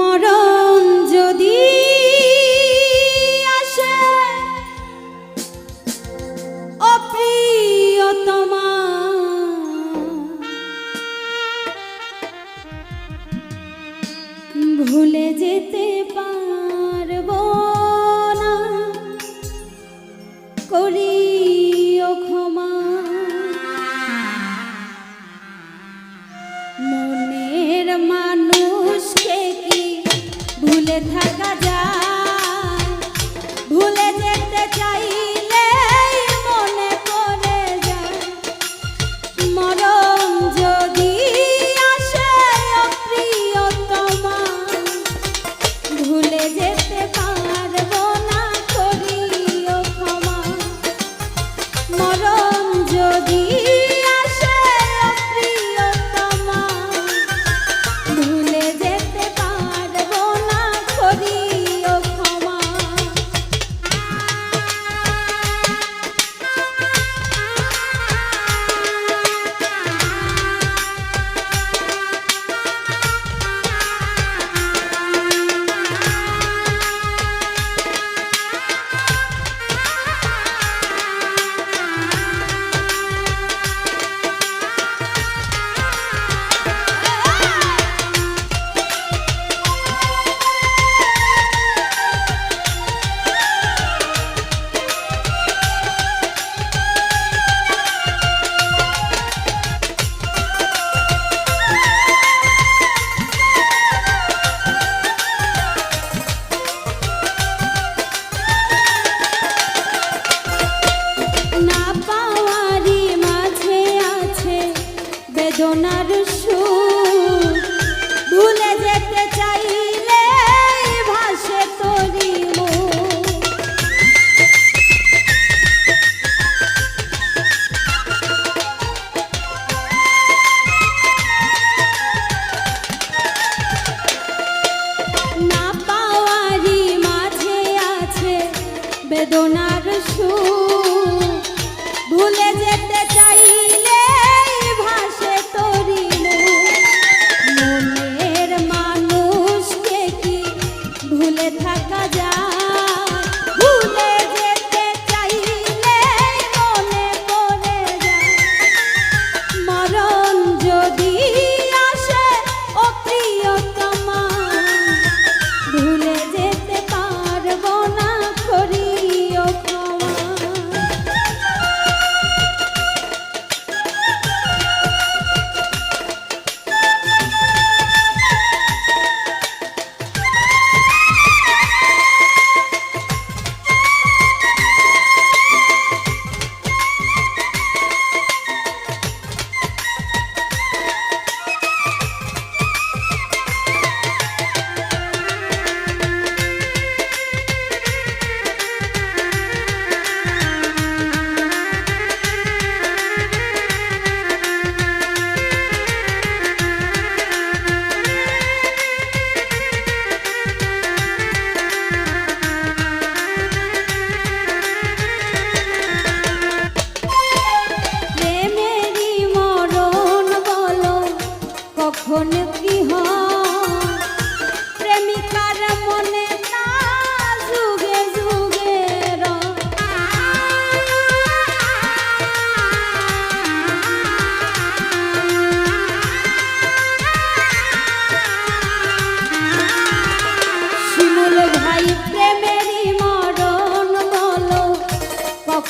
মরণ যদি আসে অপ্রিয়তমা ভুলে যেতে পারব না করি ক্ষমা। মনের মানুষ ভুলে থাকা যায় ভুলে যেতে চাই। সোনার সুর। ভুলে যেতে চাইলে ভাসে তরি না পাওয়ারি মাঝে আছে বেদনার সুর। ভুলে যেতে চাই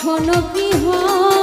কখনো কি হয়